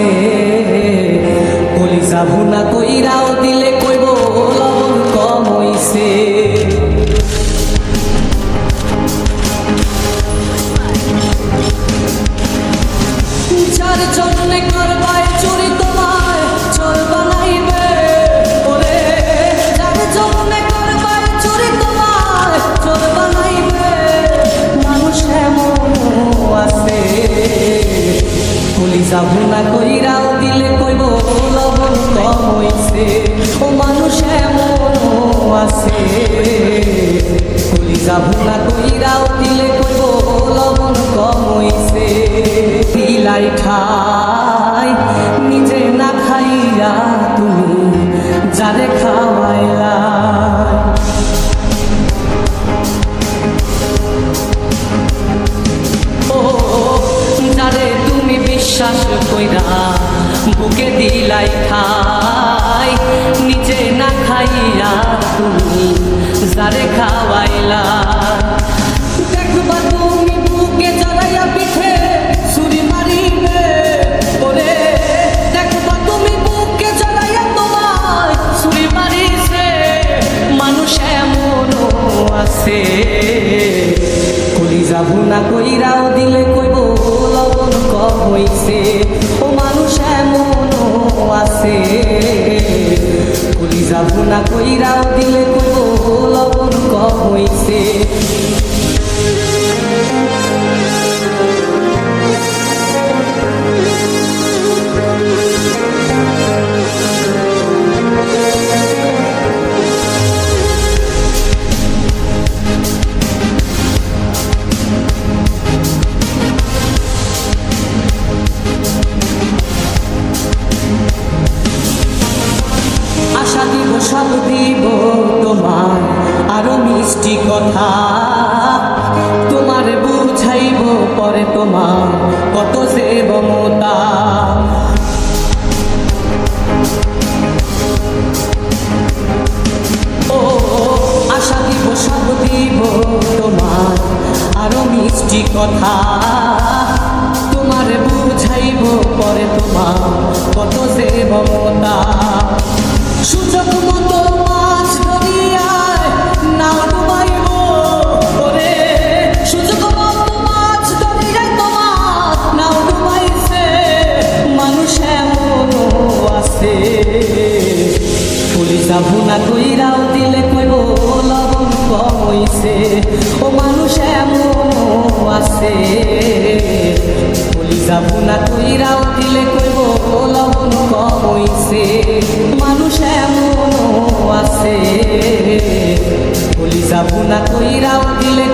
আছে। কলিজা ভুনা কইরাও কলিজা ভুনা কইরাও দিলে কইব লবণ কম হইছে। ও মানুষ এমন কইরা বুকে দিলাই খাই, নিজে না খাইয়া তুমি যারে খাওয়াইলা। তুমি বুকে পিঠে তুমি বুকে মানুষ এমনও আছে। কলিজা ভুনা কইরাও দিলে কইব, লবণ কম হইছে। ও মানুষ এমনও আছে সব দিব তোমার আরও মিষ্টি কথা। তোমার বুঝাইব পরে তোমার কত সে মমতা। ও, আশা দিব, সব দিব তোমার আরও মিষ্টি কথা। তোমার বুঝাইব পরে তোমার কত সে মমতা। পুলিশা ভুনা কইরাও দিলে কইব লবণ কমইছে মানুষ এমন আছে। পুলিশা ভুনা কইরাও দিলে